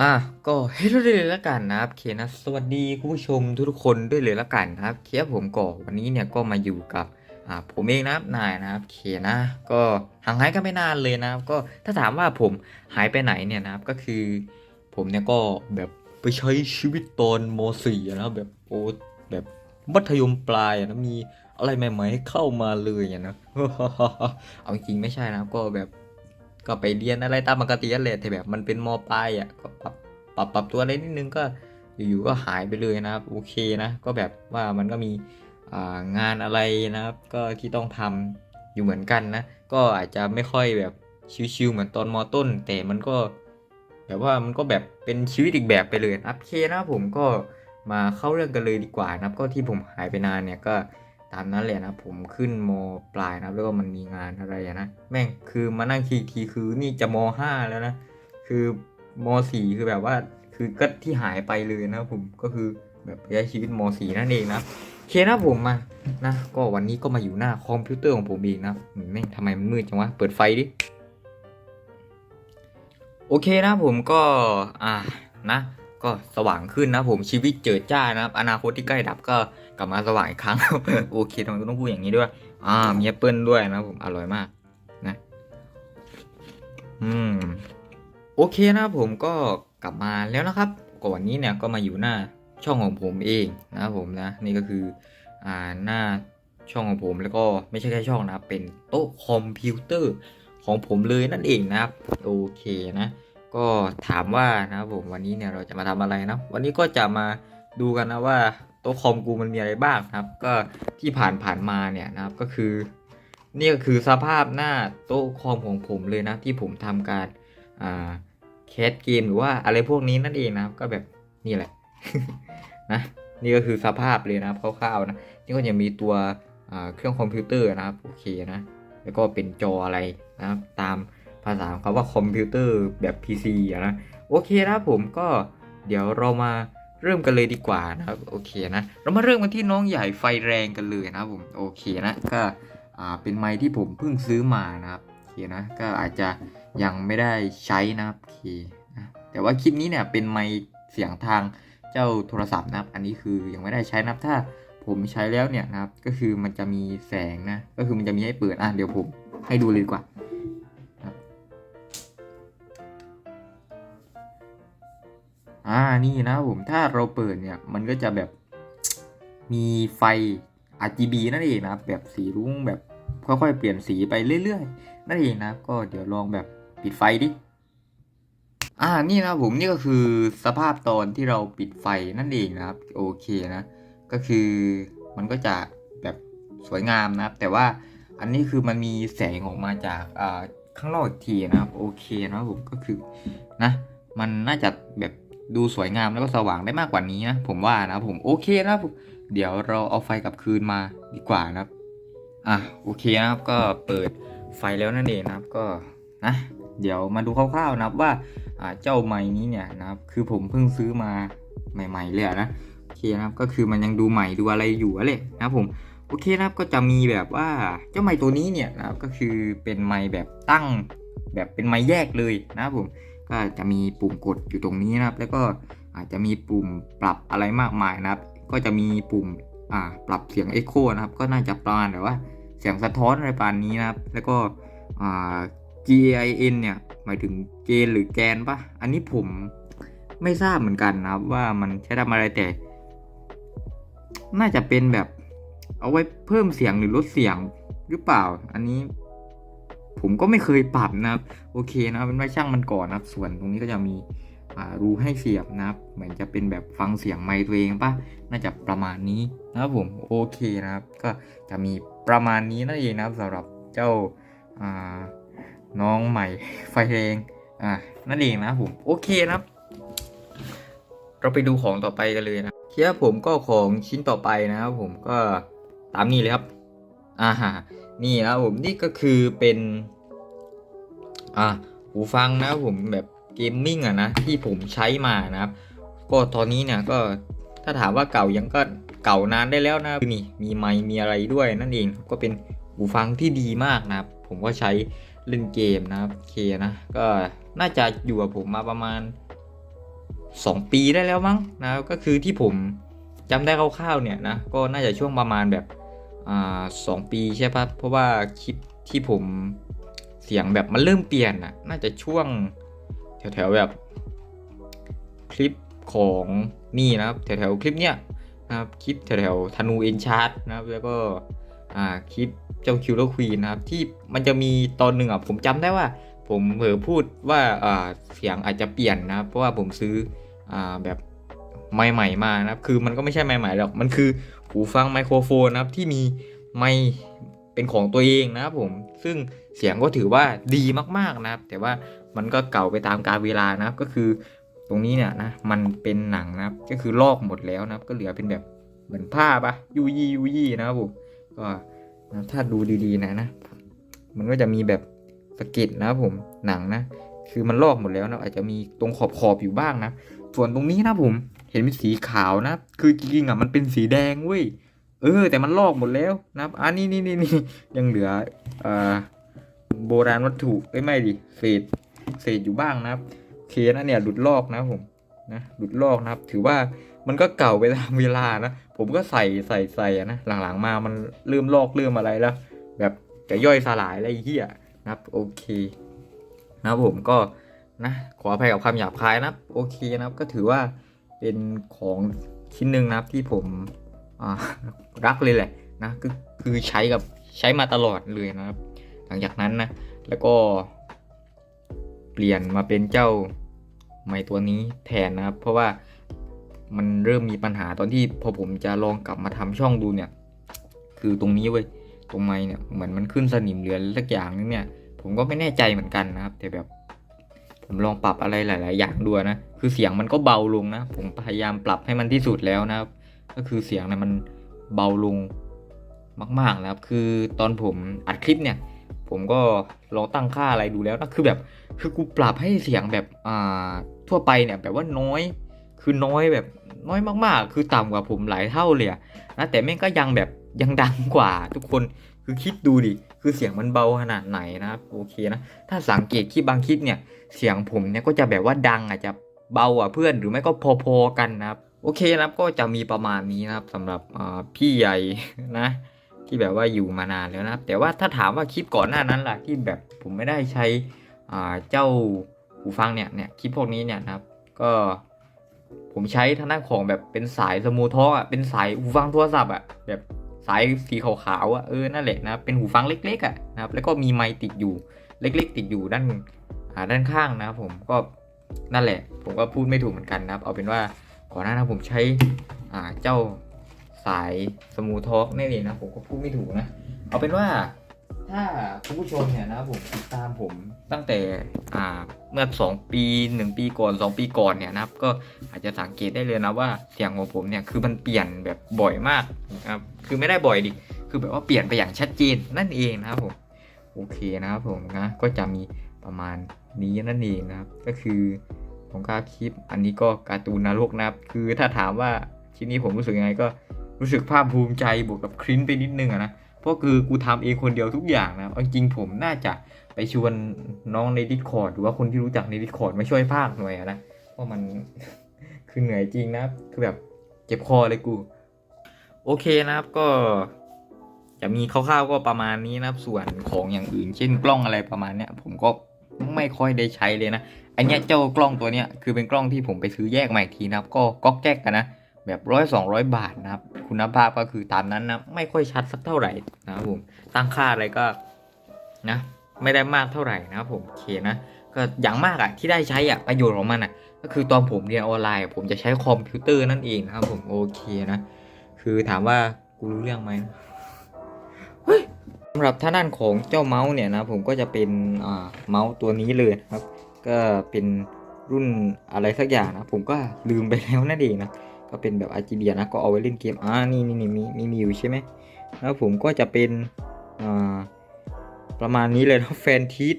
อะก็ให้เราด้เลยละกันนะครับเคนะสวัสดีคุณผู้ชมทุกคนด้วยเลยละกันนะครับเคผมก็วันนี้เนี่ยก็มาอยู่กับอ่าผมเองนะครับนายนะครับเคนะ ก็ห่างหายกันไม่นานเลยนะครับ ก็ถ้าถามว่าผมหายไปไหนเนี่ยนะครับก็คือ ผมเนี่ยก็แบบไปใช้ชีวิตตอนม .4 นะแบบโอ้แบบมัธยมปลายนะมีอะไรใหม่ๆให้เข้ามาเลยนะเอาจริงไม่ใช่นะก็แบบ ก็ไปเรียนอะไรตามปกติแหละแต่แบบมันเป็นมปลายอะก็ปรับปรับปรับตัวอะไรนิดนึงก็อยู่ๆก็หายไปเลยนะครับโอเคนะก็แบบว่ามันก็มีงานอะไรนะครับ ก็ที่ต้องทำอยู่เหมือนกันนะ ก็อาจจะไม่ค่อยแบบชิวๆเหมือนตอนมต้น แต่มันก็แบบว่ามันก็แบบเป็นชีวิตอีกแบบไปเลยนะโอเคนะผมก็มาเข้าเรื่องกันเลยดีกว่านะครับ ก็ที่ผมหายไปนานเนี่ยก็ ตามนั้นแหละนะผมขึ้นมปลายนะแล้วก็มันมีงานอะไรนะแม่งคือมานั่งคิดอีทีคือนี่จะมห้าแล้วนะคือมสี่คือแบบว่าคือก็ที่หายไปเลยนะผมก็คือแบบใช้ชีวิตมสี่นั่นเองนะโอเคนะผมมานะ ก็วันนี้ก็มาอยู่หน้าคอมพิวเตอร์ของผมเองนะแม่งทำไมมันมืดจังวะเปิดไฟดิโอเคนะผมก็อ่านะ ก็สว่างขึ้นนะผมชีวิตเจิดจ้านะครับ อนาคตที่ใกล้ดับก็กลับมาสว่างอีกครั้ง โอเคทำไมต้องพูดอย่างนี้ด้วย อ่ามีแอปเปิลด้วยนะผมอร่อยมากนะ อืม โอเคนะผมก็กลับมาแล้วนะครับก็วันนี้เนี่ยก็มาอยู่หน้าช่องของผมเองนะครับผมนะ นี่ก็คืออ่าหน้าช่องของผมแล้วก็ไม่ใช่แค่ช่องนะเป็นโต๊ะคอมพิวเตอร์ของผมเลยนั่นเองนะครับ โอเคนะ ก็ถามว่านะครับผมวันนี้เนี่ยเราจะมาทำอะไรนะวันนี้ก็จะมาดูกันนะว่าโต๊ะคอมกูมันมีอะไรบ้างครับ ก็ที่ผ่านผ่านมาเนี่ยนะครับก็คือ นี่ก็คือสภาพหน้าโต๊ะคอมของผมเลยนะ ที่ผมทำการอ่าแคสเกมหรือว่าอะไรพวกนี้นั่นเองนะครับ ก็แบบนี่แหละนะนี่ก็คือสภาพเลยนะครับคร่าวๆนะนี่ก็จะมีตัวเครื่องคอมพิวเตอร์นะครับโอเคนะแล้วก็เป็นจออะไรนะครับตาม ภาษาของเขาว่าคอมพิวเตอร์แบบ PC อะนะโอเคนะผมก็เดี๋ยวเรามาเริ่มกันเลยดีกว่านะครับโอเคนะ เรามาเริ่มกันที่น้องใหญ่ไฟแรงกันเลยนะผมโอเคนะก็อ่าเป็นไม้ที่ผมเพิ่งซื้อมานะครับโอเคนะก็อาจจะยังไม่ได้ใช้นะครับโอเคนะแต่ว่าคลิปนี้เนี่ยเป็นไม้เสียงทางเจ้าโทรศัพท์นะครับ อันนี้คือยังไม่ได้ใช้นะครับถ้าผมใช้แล้วเนี่ยนะครับก็คือมันจะมีแสงนะก็คือมันจะมีให้เปิดอะเดี๋ยวผมให้ดูเลยดีกว่า อ่านี่นะผมถ้าเราเปิดเนี่ยมันก็จะแบบมีไฟ RGB นั่นเองนะแบบสีรุ้งแบบค่อยๆเปลี่ยนสีไปเรื่อยๆ นั่นเองนะก็เดี๋ยวลองแบบปิดไฟดิอ่านี่นะผมนี่ก็คือสภาพตอนที่เราปิดไฟนั่นเองนะครับโอเคนะ ก็คือมันก็จะแบบสวยงามนะครับ แต่ว่าอันนี้คือมันมีแสงออกมาจากอ่าข้างนอกทีนะครับโอเคนะผมก็คือนะ มันน่าจะแบบ ดูสวยงามแล้วก็สว่างได้มากกว่านี้นะผมว่านะผมโอเคนะครับเดี๋ยวเราเอาไฟกลับคืนมาดีกว่านะครับอะโอเคนะครับก็เปิดไฟแล้วนั่นเองนะครับก็นะเดี๋ยวมาดูคร่าวๆนะครับว่าเจ้าไม้นี้เนี่ยนะครับคือผมเพิ่งซื้อมาใหม่ ๆ เลยนะโอเคนะครับก็คือมันยังดูใหม่ดูอะไรอยู่อะเลยนะครับผมโอเคนะครับก็จะมีแบบว่าเจ้าไม้ตัวนี้เนี่ยนะครับก็คือเป็นไม้แบบตั้งแบบเป็นไม้แยกเลยนะครับผม ก็จะมีปุ่มกดอยู่ตรงนี้นะครับ แล้วก็อาจจะมีปุ่มปรับอะไรมากมายนะครับ ก็จะมีปุ่มอ่าปรับเสียง Echo นะครับ ก็น่าจะประมาณแบบว่าเสียงสะท้อนอะไรประมาณนี้นะครับ แล้วก็อ่า GAIN เนี่ยหมายถึงเกณฑ์หรือแกนปะอันนี้ผมไม่ทราบเหมือนกันนะครับ ว่ามันใช้ทำอะไรแต่ น่าจะเป็นแบบเอาไว้เพิ่มเสียงหรือลดเสียงหรือเปล่า อันนี้ ผมก็ไม่เคยปรับนะครับ โอเคนะครับเป็นว่าช่างมันก่อนนะครับ ส่วนตรงนี้ก็จะมีรูให้เสียบนะครับเหมือนจะเป็นแบบฟังเสียงไมค์ตัวเองปะน่าจะประมาณนี้นะครับผมโอเคนะครับ ก็จะมีประมาณนี้นั่นเองนะครับสำหรับเจ้าน้องใหม่ไฟแรงอ่านั่นเองนะผมโอเคนะครับ เราไปดูของต่อไปกันเลยนะเทียผมก็ของชิ้นต่อไปนะครับผมก็ตามนี้เลยครับอ่า นี่นะผมนี่ก็คือเป็น อ่าหูฟังนะผมแบบเกมมิ่งอะนะที่ผมใช้มานะครับ ก็ตอนนี้เนี่ยก็ถ้าถามว่าเก่ายังก็เก่านานได้แล้วนะนี่มีไมค์มีอะไรด้วยนั่นเองก็เป็นหูฟังที่ดีมากนะครับ ผมก็ใช้เล่นเกมนะครับเคนะก็น่าจะอยู่กับผมมาประมาณ 2 ปีได้แล้วมั้งนะก็คือที่ผมจำได้คร่าวๆเนี่ยนะก็น่าจะช่วงประมาณแบบ อ่าสองปีใช่ปะเพราะว่าคลิปที่ผมเสียงแบบมันเริ่มเปลี่ยนอะน่าจะช่วงแถวๆแบบคลิปของนี่นะครับแถวๆคลิปเนี้ยนะครับคลิปแถวๆธนูเอ็นชาร์ตนะครับแล้วก็อ่าคลิปเจ้าคิวเลอร์ควีนนะครับที่มันจะมีตอนหนึ่งอะผมจำได้ว่า ผมเผลอพูดว่าอ่าเสียงอาจจะเปลี่ยนนะครับเพราะว่าผมซื้ออ่าแบบไมค์ใหม่มานะครับคือมันก็ไม่ใช่ไมค์ใหม่หรอกมันคือ หูฟังไมโครโฟนนะครับ ที่มีไมค์เป็นของตัวเองนะครับผม ซึ่งเสียงก็ถือว่าดีมากๆนะครับ แต่ว่ามันก็เก่าไปตามกาลเวลานะครับ ก็คือตรงนี้เนี่ยนะมันเป็นหนังนะครับ ก็คือลอกหมดแล้วนะครับ ก็เหลือเป็นแบบเหมือนผ้าปะยูยี่ยูยี่นะครับผมก็นะถ้าดูดีๆนะนะ มันก็จะมีแบบสะเก็ดนะครับผมหนังนะ คือมันลอกหมดแล้วนะอาจจะมีตรงขอบขอบๆอยู่บ้างนะ ส่วนตรงนี้นะผม ห็นเป็นสีขาวนะ คือจริงๆอะมันเป็นสีแดงเว้ย เออ แต่มันลอกหมดแล้วนะครับอันนี้นี่นี่นี่ยังเหลืออ่อโบราณวัตถุเอ้ยไม่ดิเศษเศษอยู่บ้างนะครับ เคนะเนี่ยหลุดลอกนะผมนะหลุดลอกนะครับ ถือว่ามันก็เก่าไปตามเวลานะ ผมก็ใส่ใส่ใส่นะหลังๆมามันเริ่มลอกเริ่มอะไรแล้ว แบบจะย่อยสลายอะไรเหี้ยนะครับ โอเค นะครับผมก็นะขออภัยกับคำหยาบคายนะครับ โอเคนะครับก็ถือว่า เป็นของชิ้นหนึ่งนะครับที่ผมรักเลยแหละนะก็คือใช้กับใช้มาตลอดเลยนะครับ หลังจากนั้นนะแล้วก็ เปลี่ยนมาเป็นเจ้าไม้ตัวนี้แทนนะครับ เพราะว่ามันเริ่มมีปัญหาตอนที่พอผมจะลองกลับมาทำช่องดูเนี่ย คือตรงนี้เว้ยตรงไม้เนี่ยเหมือนมันขึ้นสนิมเหลือนสักอย่างนึงเนี่ย ผมก็ไม่แน่ใจเหมือนกันนะครับ แต่แบบ ผมลองปรับอะไรหลาย ๆ อย่างดูนะ คือเสียงมันก็เบาลงนะ ผมพยายามปรับให้มันที่สุดแล้วนะครับ ก็คือเสียงเนี่ยมันเบาลงมาก ๆ นะครับ คือตอนผมอัดคลิปเนี่ย ผมก็ลองตั้งค่าอะไรดูแล้วนะคือแบบ คือกูปรับให้เสียงแบบ อ่า ทั่วไปเนี่ยแบบว่าน้อย คือน้อยแบบน้อยมาก ๆ คือต่ำกว่าผมหลายเท่าเลยนะ แต่แม่งก็ยังแบบยังดังกว่าทุกคน คือคิดดูดิ คือเสียงมันเบาขนาดไหนนะครับ โอเคนะ ถ้าสังเกตคลิปบางคลิปเนี่ย เสียงผมเนี่ยก็จะแบบว่าดังอาจจะเบากว่าเพื่อน หรือไม่ก็พอๆกันนะครับ โอเคนะครับ ก็จะมีประมาณนี้นะครับสำหรับพี่ใหญ่นะ ที่แบบว่าอยู่มานานแล้วนะครับ แต่ว่าถ้าถามว่าคลิปก่อนหน้านั้นล่ะที่แบบผมไม่ได้ใช้เจ้าหูฟังเนี่ย เนี่ยคลิปพวกนี้เนี่ยนะครับ ก็ผมใช้ทางด้านของแบบเป็นสายสมูทอะ เป็นสายหูฟังโทรศัพท์อะ แบบ สายสีขาวๆอะเออนั่นแหละนะเป็นหูฟังเล็กๆอะนะครับแล้วก็มีไมค์ติดอยู่เล็ก ๆ ติดอยู่ด้านอ่าด้านข้างนะครับผมก็นั่นแหละ ผมก็พูดไม่ถูกเหมือนกันนะครับ เอาเป็นว่าก่อนหน้านั้ผมใช้อ่าเจ้าสายสมูทอกนี่เองนะผมก็พูดไม่ถูกนะ เอาเป็นว่า ถ้าคุณผู้ชมเนี่ยนะครับผมติดตามผมตั้งแต่อ่าเมื่อ 2 ปี 1 ปีก่อน 2 ปีก่อนเนี่ยนะครับ ก็อาจจะสังเกตได้เลยนะว่าเสียงของผมเนี่ยคือมันเปลี่ยนแบบบ่อยมากนะครับคือไม่ได้บ่อยดิคือแบบว่าเปลี่ยนไปอย่างชัดเจนนั่นเองนะครับผมโอเคนะครับผมนะก็จะมีประมาณนี้นั่นเองนะครับ ก็คือผมก็คลิป อันนี้ก็การ์ตูนนรกนะครับ คือถ้าถามว่าคลิปนี้ผมรู้สึกยังไงก็รู้สึกภาคภูมิใจบวกกับคริ้นไปนิดนึงอะนะ เพราะคือกูทำเองคนเดียวทุกอย่างนะจริงผมน่าจะไปชวนน้องใน Discord หรือว่าคนที่รู้จักใน Discord มาช่วยภาคหน่อยนะเพราะมันคือเหนื่อยจริงนะคือแบบเจ็บคอเลยกู โอเคนะครับก็จะมีคร่าวๆก็ประมาณนี้นะครับ ส่วนของอย่างอื่น เช่นกล้องอะไรประมาณเนี้ยผมก็ไม่ค่อยได้ใช้เลยนะอันเนี้ยเจ้ากล้องตัวเนี้ยคือเป็นกล้องที่ผมไปซื้อแยกมาอีกทีนะครับ ก็ก๊อกแก๊กกันนะ แบบร้อยสองร้อยบาทนะครับ คุณภาพก็คือตามนั้นนะ ไม่ค่อยชัดสักเท่าไหร่นะครับผม ตั้งค่าอะไรก็นะ ไม่ได้มากเท่าไหร่นะครับผมโอเคนะ ก็อย่างมากอะที่ได้ใช้อะประโยชน์ของมันอะก็คือตอนผมเรียนออนไลน์ ผมจะใช้คอมพิวเตอร์นั่นเองนะครับผมโอเคนะ คือถามว่ากูรู้เรื่องไหมเฮ้ยสำหรับท่าด้านของเจ้าเมาส์เนี่ยนะผมก็จะเป็นอ่าเมาส์ตัวนี้เลยนะครับ ก็เป็นรุ่นอะไรสักอย่างนะ ผมก็ลืมไปแล้วนั่นเองนะ ก็เป็นแบบ RGB นะก็เอาไว้เล่นเกมอ่านี่นี่นี่มีมีมีอยู่ใช่ไหมแล้วผมก็จะเป็นอ่าประมาณนี้เลยนะแฟนทีส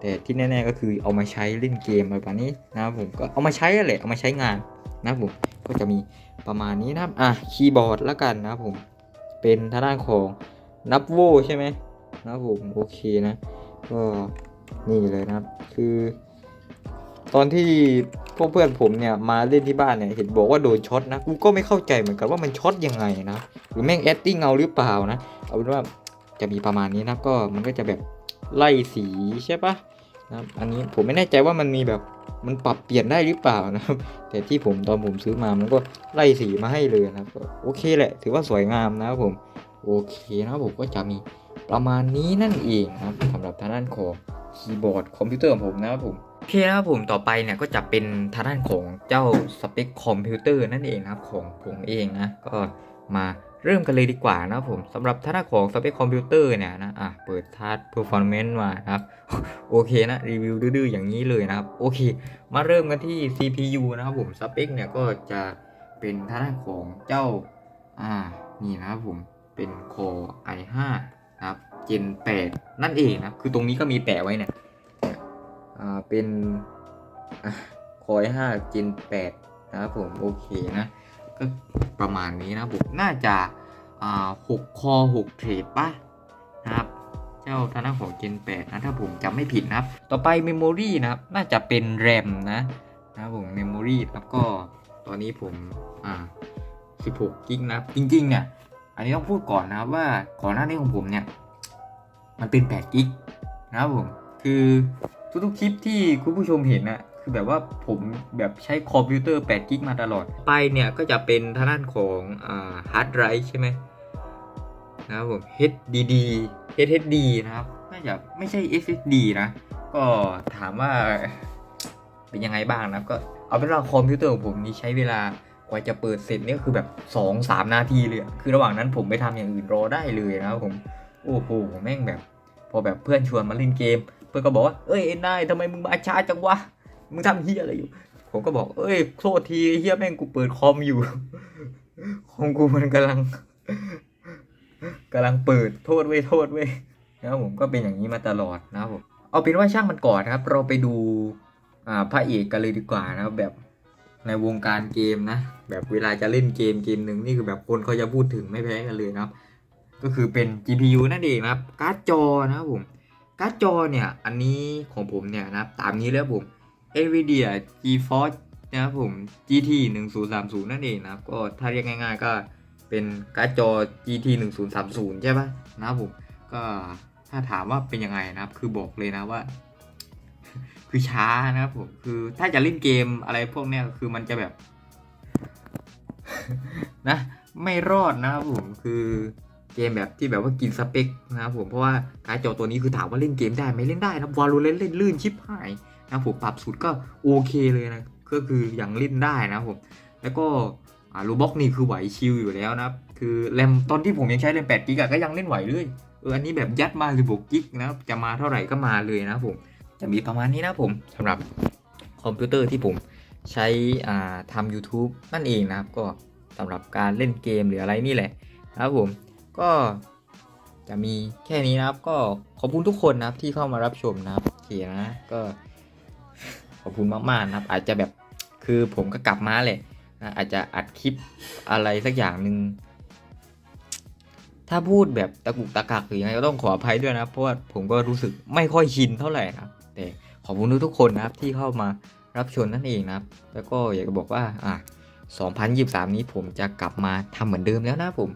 แต่ที่แน่ๆก็คือเอามาใช้เล่นเกมอะไรแบบนี้นะครับผมก็เอามาใช้แหละเอามาใช้งานนะครับผมก็จะมีประมาณนี้นะครับอะคีย์บอร์ดละกันนะครับผมเป็นทางด้านของนับโวใช่ไหมนะครับผมโอเคนะก็นี่เลยนะครับคือ ตอนที่ พวกเพื่อนผมเนี่ยมาเล่นที่บ้านเนี่ยเห็นบอกว่าโดนช็อตนะกูก็ไม่เข้าใจเหมือนกันว่ามันช็อตยังไงนะหรือแม่งแอดติ้งเอาหรือเปล่านะเอาเป็นว่าจะมีประมาณนี้นะก็มันก็จะแบบไล่สีใช่ปะนะอันนี้ผมไม่แน่ใจว่ามันมีแบบมันปรับเปลี่ยนได้หรือเปล่านะครับ แต่ที่ผมตอนผมซื้อมามันก็ไล่สีมาให้เลยนะครับก็โอเคแหละ ถือว่าสวยงามนะครับผมโอเคนะครับผมก็จะมีประมาณนี้นั่นเองนะครับสำหรับทางด้านของคีย์บอร์ดคอมพิวเตอร์ของผมนะครับผม โอเคนะครับผมต่อไปเนี่ยก็จะเป็นทางด้านของเจ้าสเปคคอมพิวเตอร์นั่นเองนะครับของผมเองนะก็มาเริ่มกันเลยดีกว่านะผมสำหรับทางด้านของสเปคคอมพิวเตอร์เนี่ยนะอะเปิดทัชเพอร์ฟอร์แมนซ์มานะครับโอเคนะรีวิวดื้อๆอย่างนี้เลยนะครับโอเค มาเริ่มกันที่ CPU นะครับผมสเปคเนี่ยก็จะเป็นทางด้านของเจ้าอ่านี่นะครับผมเป็น Core i5 นะครับ Gen 8 นั่นเองนะคือตรงนี้ก็มีแปะไว้เนี่ย เป็นคอย5 Gen 8นะครับผมโอเคนะ ก็ประมาณนี้นะผมน่าจะอ่า6คอ6เทรดป่ะนะครับเจ้าทางด้านของ Gen 8นะถ้าผมจำไม่ผิดนะครับ ต่อไป Memory นะครับน่าจะเป็น RAM นะนะครับผม Memory ครับก็ตอนนี้ผมอ่า16กิกนะครับจริงๆเนี่ยอันนี้ต้องพูดก่อนนะครับว่าก่อนหน้านี้ของผมเนี่ย มันเป็น8กิกนะครับผม คือ ทุกๆคลิปที่คุณผู้ชมเห็นนะคือแบบว่าผมแบบใช้คอมพิวเตอร์8กิกมาตลอด ไปเนี่ยก็จะเป็นทางด้านของฮาร์ดไดรฟ์ใช่ไหมนะครับผม HDD SSD นะครับ น่าจะไม่ใช่ SSD นะ ก็ถามว่าเป็นยังไงบ้างนะก็เอาเป็นว่าคอมพิวเตอร์ของผมนี่ใช้เวลากว่าจะเปิดเสร็จนี่คือแบบ 2-3 นาทีเลย คือระหว่างนั้นผมไปทำอย่างอื่นรอได้เลยนะครับผม โอ้โหแม่งแบบ พอแบบเพื่อนชวนมาเล่นเกม พื่อนก็บอกว่าเอ้ยไอ้นายทำไมมึงมาช้าจังวะมึงทำเฮียอะไรอยู่ ผมก็บอก เอ้ยโทษทีเฮียแม่งกูเปิดคอมอยู่คอมกูมันกำลังกำลังเปิดโทษเว้ยโทษเว้ยนะครับผมก็เป็นอย่างนี้มาตลอดนะครับผมเอาเป็นว่าช่างมันก่อนนะครับ เราไปดูอ่าพระเอกกันเลยดีกว่านะครับแบบในวงการเกมนะ แบบเวลาจะเล่นเกมเกมหนึ่งนี่คือแบบคนเขาจะพูดถึงไม่แพ้กันเลยนะครับ ก็คือเป็น GPU นั่นเองนะครับ การ์ดจอนะครับผม การ์ดจอเนี่ยอันนี้ของผมเนี่ยนะครับตามนี้แล้วผม NVIDIA GeForce นะครับผม GT 1030 นั่นเองนะครับก็ถ้าเรียกง่าย ๆ ก็เป็นการ์ดจอ GT 1030 ใช่ปะนะครับผมก็ถ้าถามว่าเป็นยังไงนะครับ คือบอกเลยนะว่า คือช้านะครับผมคือถ้าจะเล่นเกมอะไรพวกเนี้ยคือมันจะแบบ นะ ไม่รอดนะครับผมคือ เกมแบบที่แบบว่ากินสเปคนะครับผมเพราะว่าการ์ดจอตัวนี้คือถามว่าเล่นเกมได้ไหมเล่นได้นะวาโลเล่นเล่นลื่นชิบหายนะผมปรับสุดก็โอเคเลยนะก็คือยังเล่นได้นะผมแล้วก็รูบ็อกนี่คือไหวชิลอยู่แล้วนะครับคือแรมตอนที่ผมยังใช้แรม8กิกะก็ยังเล่นไหวเลยเอออันนี้แบบยัดมา16กิกนะครับจะมาเท่าไหร่ก็มาเลยนะผมจะมีประมาณนี้นะผมสำหรับคอมพิวเตอร์ที่ผมใช้อ่าทำ YouTube นั่นเองนะครับ ก็สำหรับการเล่นเกมหรืออะไรนี่แหละนะครับผม ก็จะมีแค่นี้นะครับ ก็ขอบคุณทุกคนนะครับที่เข้ามารับชมนะครับโอเคนะก็ขอบคุณมากๆนะครับ อาจจะแบบคือผมก็กลับมาแหละนะอาจจะอัดคลิปอะไรสักอย่างหนึ่งถ้าพูดแบบตะกุกตะกักหรือยังไงก็ต้องขออภัยด้วยนะเพราะว่าผมก็รู้สึกไม่ค่อยชินเท่าไหร่นะแต่ขอบคุณทุกคนนะครับที่เข้ามารับชมนั่นเองนะครับ แล้วก็อยากจะบอกว่าอะ2023 นี้ผมจะกลับมาทำเหมือนเดิมแล้วนะผม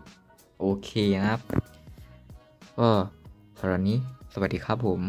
โอเคนะครับ ก็สำหรับนี้สวัสดีครับผม